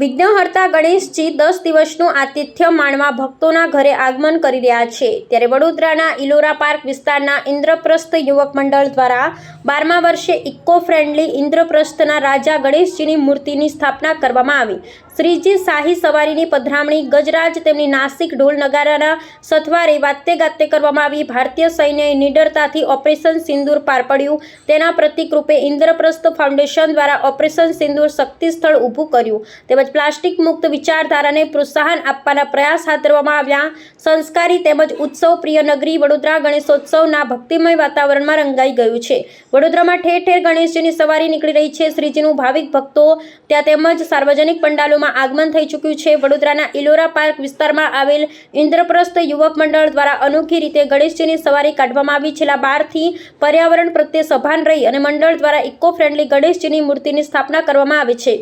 વિઘ્નહર્તા ગણેશજી દસ દિવસનું આતિથ્ય માણવા ભક્તોના ઘરે આગમન કરી રહ્યા છે. ત્યારે વડોદરાના ઇલોરા પાર્ક વિસ્તારના ઇન્દ્રપ્રસ્થ યુવક મંડળ દ્વારા બારમા વર્ષે ઇકો ફ્રેન્ડલી ઇન્દ્રપ્રસ્થના રાજા ગણેશજીની મૂર્તિની સ્થાપના કરવામાં આવી. શ્રીજી શાહી સવારીની પધરામણી, ગજરાજ તેમની નાસિક ઢોલ નગારાના સથવારે વાતે ગાતે કરવામાં આવી. ભારતીય સૈન્યએ નિડરતાથી ઓપરેશન સિંદૂર પાર પડ્યું. તેના પ્રતિકરૂપે ઇન્દ્રપ્રસ્થ ફાઉન્ડેશન દ્વારા ઓપરેશન સિંદૂર શક્તિ સ્થળ ઊભું કર્યું. તેમજ પ્લાસ્ટિક મુક્ત વિચારધારાને પ્રોત્સાહન આપવાના પ્રયાસ હાથ ધરવામાં આવ્યા. સંસ્કારી તેમજ ઉત્સવ પ્રિય નગરી વડોદરા ગણેશોત્સવના ભક્તિમય વાતાવરણમાં રંગાઈ ગયું છે. વડોદરામાં ઠેર ઠેર ગણેશજીની સવારી નીકળી રહી છે. શ્રીજીનું ભાવિક ભક્તો ત્યાં તેમજ સાર્વજનિક પંડાલોમાં આગમન થઈ ચૂક્યું છે. વડોદરાના ઇલોરા પાર્ક વિસ્તારમાં આવેલ ઇન્દ્રપ્રસ્થ યુવક મંડળ દ્વારા અનોખી રીતે ગણેશજીની સવારી કાઢવામાં આવી. છેલ્લા બારથી પર્યાવરણ પ્રત્યે સભાન રહી અને મંડળ દ્વારા ઇકો ફ્રેન્ડલી ગણેશજીની મૂર્તિની સ્થાપના કરવામાં આવે છે.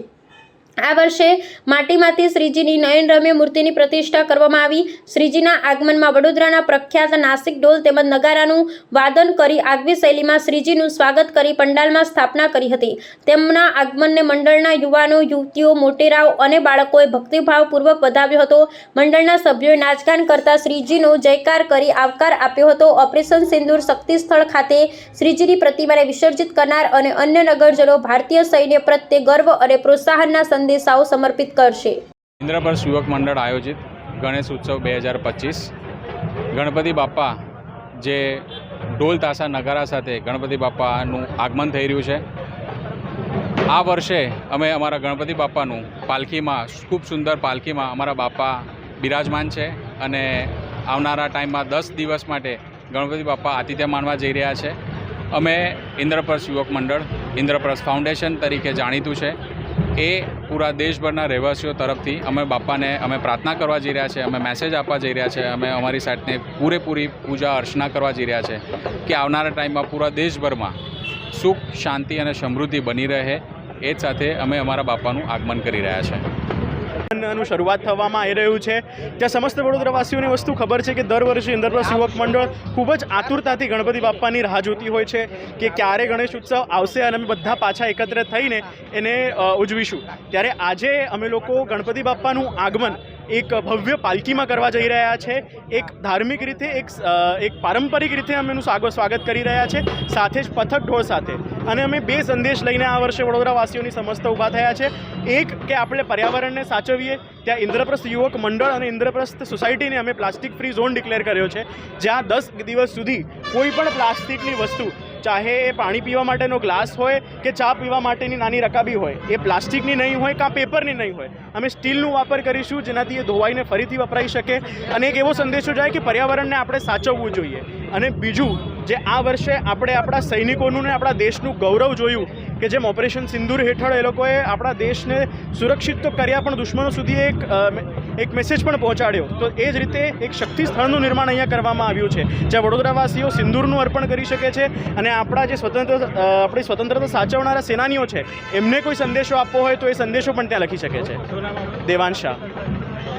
આ વર્ષે માટીમાંથી શ્રીજીની નયનરમ્ય મૂર્તિની પ્રતિષ્ઠા કરવામાં આવી. શ્રીજીના આગમનમાં વડોદરાના પ્રખ્યાત નાસિક ઢોલ તેમજ નગારાનું વાદન કરી આગવી શૈલીમાં શ્રીજીનું સ્વાગત કરી પંડાલમાં સ્થાપના કરી હતી. તેમના આગમનને મંડળના યુવાનો, યુવતીઓ, મોટેરાઓ અને બાળકોએ ભક્તિભાવપૂર્વક વધાવ્યો હતો. મંડળના સભ્યોએ નાચગાન કરતા શ્રીજીનો જયકાર કરી આવકાર આપ્યો હતો. ઓપરેશન સિંદૂર શક્તિ સ્થળ ખાતે શ્રીજીની પ્રતિમાને વિસર્જિત કરનાર અને અન્ય નગરજનો ભારતીય સૈન્ય પ્રત્યે ગર્વ અને પ્રોત્સાહનના સંદેશાઓ સમર્પિત કરશે. ઇન્દ્રપ્રસ્થ યુવક મંડળ આયોજિત ગણેશ ઉત્સવ બે હજાર પચીસ. ગણપતિ બાપ્પા જે ઢોલ તાસા નગારા સાથે ગણપતિ બાપ્પાનું આગમન થઈ રહ્યું છે. આ વર્ષે અમે અમારા ગણપતિ બાપ્પાનું પાલખીમાં, ખૂબ સુંદર પાલખીમાં અમારા બાપા બિરાજમાન છે અને આવનારા ટાઈમમાં દસ દિવસ માટે ગણપતિ બાપ્પા આતિથ્ય માનવા જઈ રહ્યા છે. અમે ઇન્દ્રપ્રસ્થ યુવક મંડળ, ઇન્દ્રપ્રસ્થ ફાઉન્ડેશન તરીકે જાણીતું છે. એ પૂરા દેશભરના રહેવાસીઓ તરફથી અમે બાપાને અમે પ્રાર્થના કરવા જઈ રહ્યા છે, અમે મેસેજ આપવા જઈ રહ્યા છે, અમે અમારી સાઈડને પૂરેપૂરી પૂજા અર્ચના કરવા જઈ રહ્યા છે કે આવનારા ટાઈમમાં પૂરા દેશભરમાં સુખ, શાંતિ અને સમૃદ્ધિ બની રહે, એ જ સાથે અમે અમારા બાપાનું આગમન કરી રહ્યા છે. નું શરૂઆત થવામાં આવી રહ્યું છે. ત્યાં સમસ્ત વડોદરાવાસીઓની વસ્તુ ખબર છે કે દર વર્ષે ઇન્દ્રપ્રસ્થ યુવક મંડળ ખૂબ જ આતુરતાથી ગણપતિ બાપ્પાની રાહ જોતી હોય છે કે ક્યારે ગણેશ ઉત્સવ આવશે અને અમે બધા પાછા એકત્ર થઈને એને ઉજવીશું. ત્યારે આજે અમે લોકો ગણપતિ બાપ્પાનું આગમન એક ભવ્ય પાલકીમાં કરવા જઈ રહ્યા છે. એક ધાર્મિક રીતે એક એક પારંપરિક રીતે અમે એનું સ્વાગત કરી રહ્યા છે. સાથે જ પથક ઢોળ સાથે. અને અમે બે સંદેશ લઈને આ વર્ષે વડોદરાવાસીઓની સમસ્ત ઊભા થયા છે. એક, કે આપણે પર્યાવરણને સાચવીએ. ત્યાં ઇન્દ્રપ્રસ્થ યુવક મંડળ અને ઇન્દ્રપ્રસ્થ સોસાયટીને અમે પ્લાસ્ટિક ફ્રી ઝોન ડિક્લેર કર્યો છે. જ્યાં દસ દિવસ સુધી કોઈ પણ પ્લાસ્ટિકની વસ્તુ, ચાહે એ પાણી પીવા માટેનો ગ્લાસ હોય કે ચા પીવા માટેની નાની રકાબી હોય, એ પ્લાસ્ટિકની નહીં હોય કાં પેપરની નહીં હોય. અમે સ્ટીલનું વાપર કરીશું જેનાથી એ ધોવાઈને ફરીથી વપરાઈ શકે. અને એક એવો સંદેશો જાય કે પર્યાવરણને આપણે સાચવવું જોઈએ. અને બીજું જે આ વર્ષે આપણે આપણા સૈનિકોનું ને આપણા દેશનું ગૌરવ જોયું કે જેમ ઓપરેશન સિંદૂર હેઠળ એ લોકોએ આપણા દેશને સુરક્ષિત તો કર્યા પણ દુશ્મનો સુધી એક એક મેસેજ પણ પહોંચાડ્યો. તો એ જ રીતે એક શક્તિ સ્થળનું નિર્માણ અહીંયા કરવામાં આવ્યું છે, જ્યાં વડોદરાવાસીઓ સિંદૂરનું અર્પણ કરી શકે છે અને આપણા જે સ્વતંત્ર આપણી સ્વતંત્રતા સાચવનારા સેનાનીઓ છે, એમને કોઈ સંદેશો આપવો હોય તો એ સંદેશો પણ ત્યાં લખી શકે છે. દેવાંશ શાહ.